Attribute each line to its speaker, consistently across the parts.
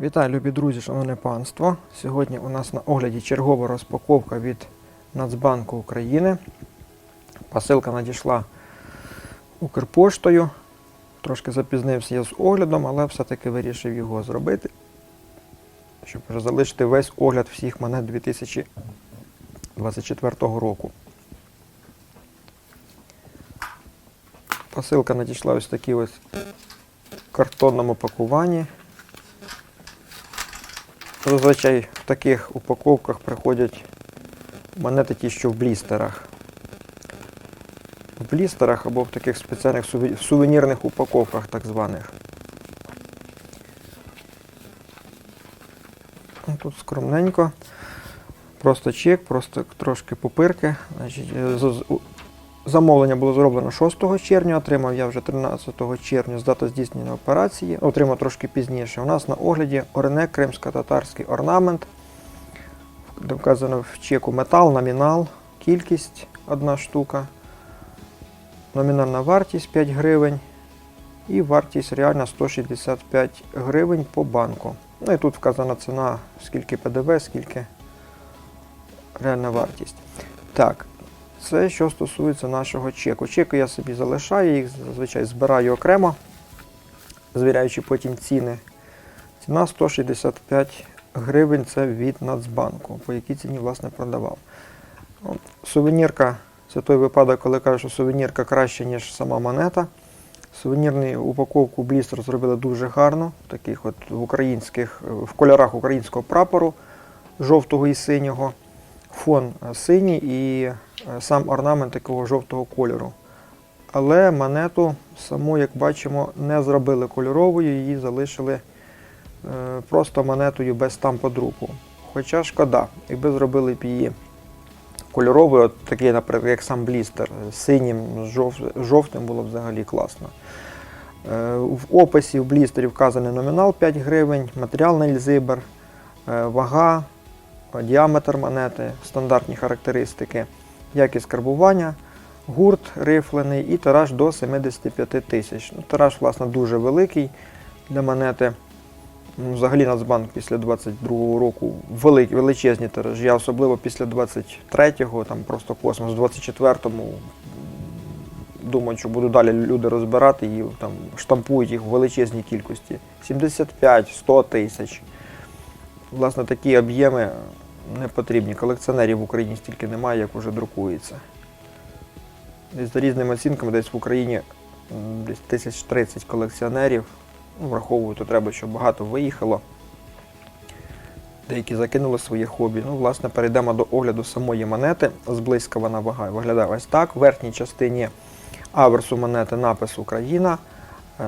Speaker 1: Вітаю, любі друзі, шановне панство. Сьогодні у нас на огляді чергова розпаковка від Нацбанку України. Посилка надійшла Укрпоштою. Трошки запізнився я з оглядом, але все-таки вирішив його зробити, щоб залишити весь огляд всіх монет 2024 року. Посилка надійшла ось такі ось картонному пакуванні. Зазвичай в таких упаковках приходять монети ті, що в блістерах. В блістерах або в таких спеціальних сувенірних упаковках так званих. Ну, Тут скромненько. Просто чек, просто трошки пупирки. Значить, е, Замовлення було зроблено 6 червня, отримав я вже 13 червня з дати здійснення операції, отримав трошки пізніше. У нас на огляді Оренек кримсько-татарський орнамент, вказано в чеку метал, номінал, кількість одна штука, номінальна вартість 5 гривень і вартість реальна 165 гривень по банку. Ну і тут вказана ціна, скільки ПДВ, скільки реальна вартість. Так, це що стосується нашого чеку. Чеки я собі залишаю, їх зазвичай збираю окремо, звіряючи потім ціни. Ціна 165 гривень це від Нацбанку, по якій ціні власне продавав. От, сувенірка це той випадок, коли кажуть, що сувенірка краще, ніж сама монета. Сувенірну упаковку блістер зробили дуже гарно, таких от в українських, в кольорах українського прапору, жовтого і синього. Фон синій і сам орнамент такого жовтого кольору. Але монету саму, як бачимо, не зробили кольоровою, її залишили е, просто монетою без стампа друку. Хоча шкода, якби зробили б її кольоровою, от такий, наприклад, як сам блістер, е, синім, жовтим було б взагалі класно. Е, В описі в блістері вказаний номінал 5 гривень, матеріал нельзибер, е, вага, діаметр монети, стандартні характеристики, якість карбування, гурт рифлений і тираж до 75 тисяч. Ну, тираж, власне, дуже великий для монети. Ну, Взагалі Нацбанк після 22-го року великі, величезні тиражі, особливо після 23-го, там просто космос, 24-му думаю, що будуть далі люди розбирати і там штампують їх в величезній кількості. 75-100 тисяч. Власне, такі об'єми не потрібні. Колекціонерів в Україні стільки немає, як уже друкується. Десь за різними оцінками, десь в Україні десь 1030 колекціонерів. Ну, враховую, то треба, щоб багато виїхало. Деякі закинули своє хобі. Ну, власне, перейдемо до огляду самої монети. Зблизька вона вага виглядає ось так. В верхній частині аверсу монети напис Україна. Е,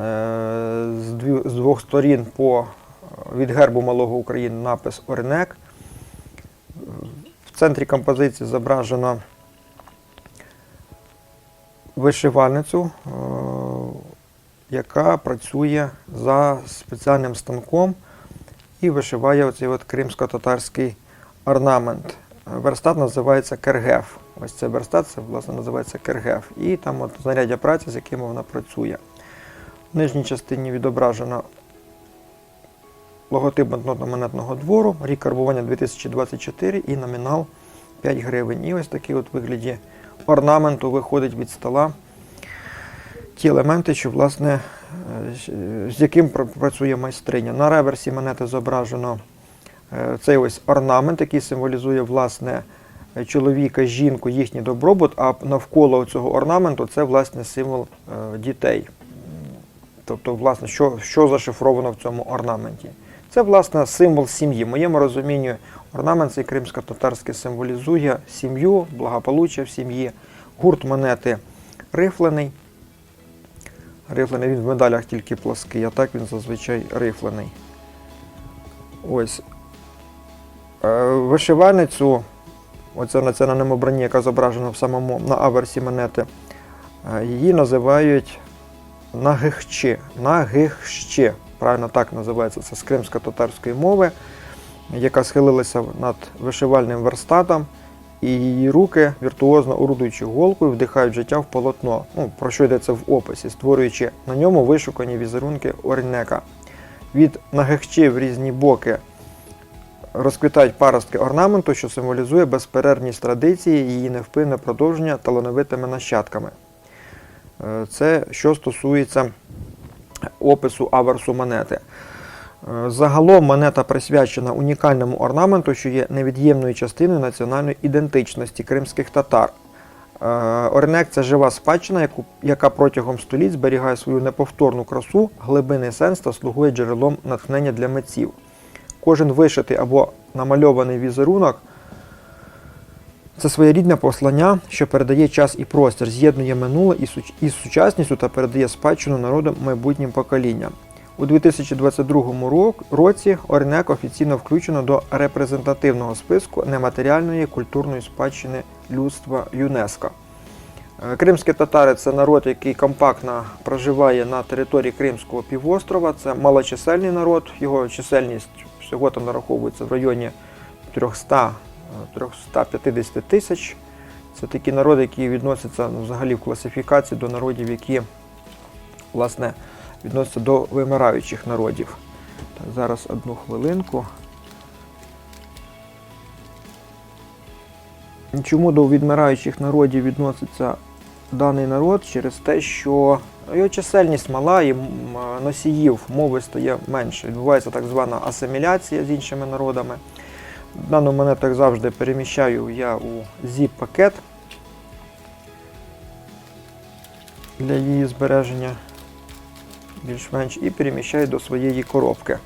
Speaker 1: З двох сторін по від гербу малого України напис Оренек. В центрі композиції зображено вишивальницю, е, яка працює за спеціальним станком і вишиває оцей от кримсько-татарський орнамент. Верстат називається кергеф. Ось цей верстат це власне називається кергеф. І там от знаряддя праці, з якими вона працює. В нижній частині відображено логотип банкнотно-монетного двору, рік карбування 2024 і номінал 5 гривень. І ось такий от вигляді орнаменту виходить від стола ті елементи, що, власне, е, з яким працює майстриня. На реверсі монети зображено е, цей ось орнамент, який символізує власне чоловіка, жінку, їхній добробут, а навколо цього орнаменту це власне символ е, дітей. Тобто, власне, що, що зашифровано в цьому орнаменті? Це, власне, символ сім'ї. В моєму розумінні орнамент цей кримсько-татарський символізує сім'ю, благополуччя в сім'ї. Гурт монети рифлений. Рифлений він в медалях тільки плоский, а так він зазвичай рифлений. Ось. Е, Вишивальницю, оце на національному броні, яка зображена в самому на аверсі монети, е, її називають Нагихче. Нагихще. Правильно так називається це з кримсько-татарської мови, яка схилилася над вишивальним верстатом, і її руки, віртуозно орудуючи голкою, вдихають життя в полотно. Ну, про що йдеться в описі, створюючи на ньому вишукані візерунки орнека. Від нагихчі в різні боки розквітають паростки орнаменту, що символізує безперервність традиції її невпинне продовження талановитими нащадками. Е, Це що стосується опису аверсу монети. Е, Загалом монета присвячена унікальному орнаменту, що є невід'ємною частиною національної ідентичності кримських татар. Е, Орнек це жива спадщина, яка протягом століть зберігає свою неповторну красу, глибинний сенс та слугує джерелом натхнення для митців. Кожен вишитий або намальований візерунок це своєрідне послання, що передає час і простір, з'єднує минуле із сучасністю та передає спадщину народу майбутнім поколінням. У 2022 році Орнек офіційно включено до репрезентативного списку нематеріальної культурної спадщини людства ЮНЕСКО. Е, Кримські татари це народ, який компактно проживає на території Кримського півострова. Це малочисельний народ, його чисельність всього там нараховується в районі 300 е, 350 тисяч. Це такі народи, які відносяться ну, взагалі в класифікації до народів, які власне відносяться до вимираючих народів. Так, зараз одну хвилинку. Чому до відмираючих народів відноситься даний народ? Через те, що його чисельність мала і носіїв мови стає менше. Відбувається так звана асиміляція з іншими народами. Дану монету, завжди, переміщаю я у zip-пакет для її збереження більш-менш і переміщаю до своєї коробки,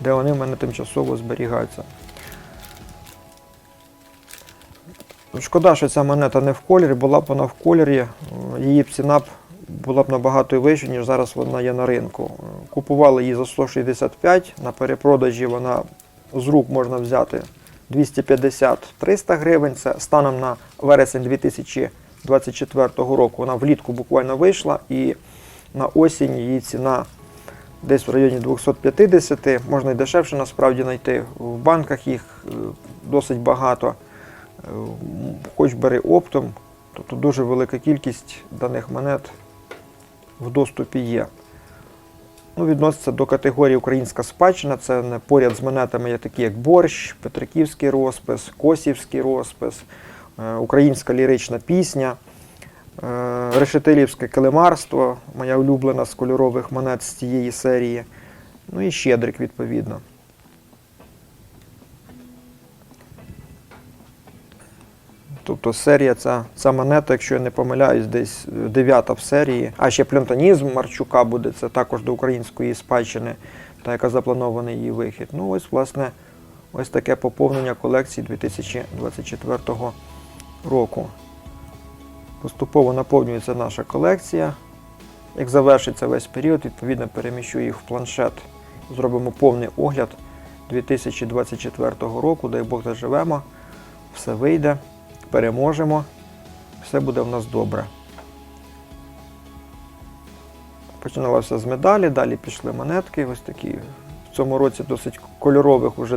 Speaker 1: де вони в мене тимчасово зберігаються. Шкода, що ця монета не в кольорі, була б вона в кольорі, її ціна б була б набагато вища, ніж зараз вона є на ринку. Купували її за 165, на перепродажі вона з рук можна взяти 250-300 гривень. Це станом на вересень 2024 року. Вона влітку буквально вийшла і на осінь її ціна десь в районі 250, можна і дешевше насправді знайти. В банках їх е, досить багато. Е, Хоч бери оптом, тобто дуже велика кількість даних монет в доступі є. Ну, відноситься до категорії українська спадщина. Це поряд з монетами є такі, як борщ, Петриківський розпис, Косівський розпис, е, українська лірична пісня, е, решетилівське килимарство, моя улюблена з кольорових монет з цієї серії. Ну і щедрик, відповідно. Тобто серія ця, ця монета, якщо я не помиляюсь, десь е, дев'ята в серії. А ще плюнтонізм Марчука буде, це також до української спадщини, та яка запланований її вихід. Ну ось, власне, ось таке поповнення колекції 2024 року. Поступово наповнюється наша колекція. Як завершиться весь період, відповідно переміщу їх в планшет. Зробимо повний огляд 2024 року. Дай Бог доживемо, все вийде переможемо, все буде в нас добре. Починалося з медалі, далі пішли монетки, ось такі. В цьому році досить кольорових уже